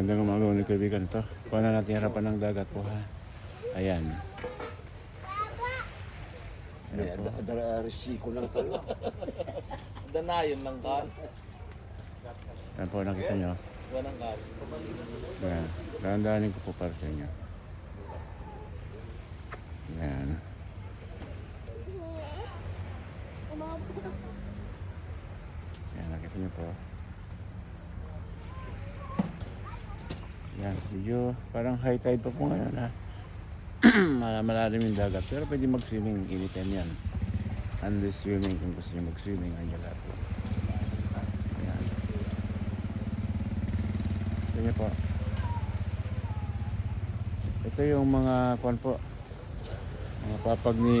Gandang umaga mga kaibigan to. Kuha na natin harapan ng dagat po ha. Ayan. Kaya po. da- da- resiko lang tayo. Danayon ng kan. Ayan po nakita nyo. Walang kan. Ayan. Dahan-dahanin ko po para sa inyo. Ayan. Ayan, nakita nyo po. Ayan, medyo parang high tide pa po ngayon ha. Mal- Malalim yung dagat. Pero pwede mag-swimming anytime yan. Unless swimming, kung gusto nyo mag-swimming, andyan lahat po. Ayan. Ito nyo po. Ito yung mga kwan po. Mga papag ni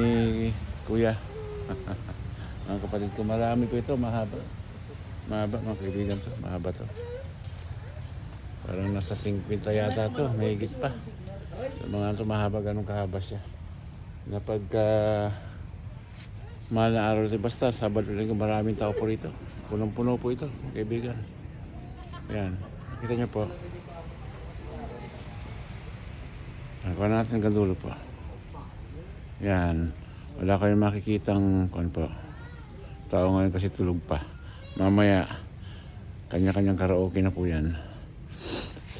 Kuya. mga kapatid ko, marami po ito, mahaba. Mahaba mga kaibigan mahaba to. Parang nasa 50 yata to, may higit pa. Sa mga ito mahaba, ganun kahaba siya. Na pagka mahal na araw, di basta Sabado linggo maraming tao po rito. Punong-puno po ito, kaibigan. Ayan, nakita niyo po. Nakuha natin hanggang dulo po. Yan. Wala kayong makikitang kwan po. Tao ngayon kasi tulog pa. Mamaya, kanya-kanyang karaoke na po yan.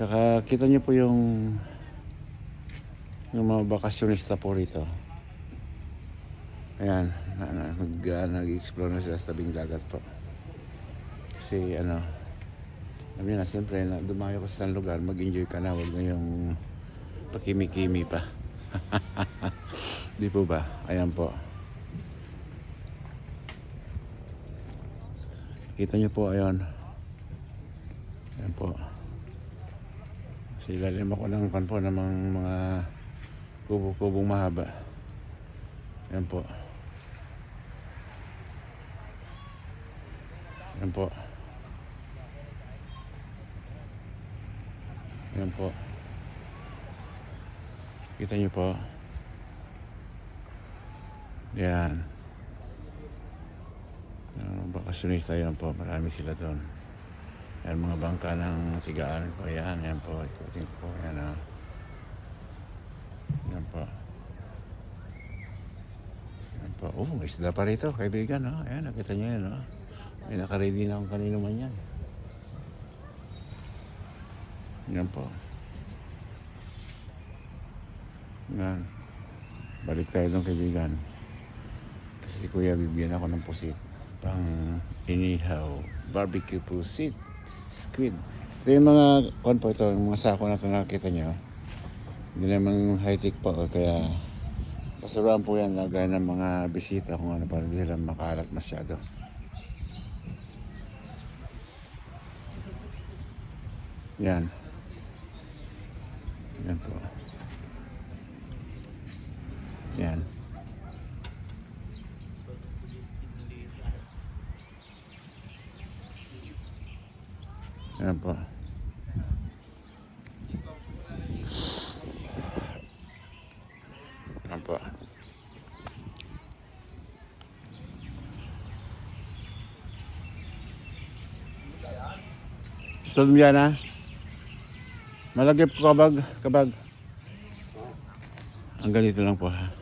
Saka kita niyo po yung yung mga bakasyonista po rito. Ayan, uh, nag-explore na sila sa tabing dagat po. Kasi ano, sabi na, siyempre, na, dumayo ka sa lugar, mag-enjoy ka na, huwag na yung pakimi-kimi pa. Di po ba? Ayan po. Kita niyo po, ayan. Ayan po. Kasi ilalim ako ng kan po ng mga, kubo-kubong mahaba. Ayan po. Ayan po. Ayan po. Kita niyo po. Yan. Bakasyonista yan po. Marami sila doon. Yan mga bangka ng sigaan po. Yan. Yan po. Ikutin ko po. Yan ah. Yan po. Yan po. Oh, isda pa rito. Kaibigan. Oh. Ayan. Nakita niyo yan. Oh. May nakaready na kung kanino man yan. Yan po. Yan. Balik tayo doon kaibigan. Kasi si Kuya bibigyan ako ng pusit. Pang inihaw. Barbecue pusit. Squid. Ito yung mga, kung po ito, yung mga sako na ito nakikita nyo. Hindi naman high-tech pa. oh, Kaya pasaraan po yan. Lagay ng mga bisita kung ano para hindi sila makalat masyado. Yan. Yan po. Yan. Yan po. Yan po. Tulong yan ha. Malagip kabag, kabag. Ang ganito lang po ha.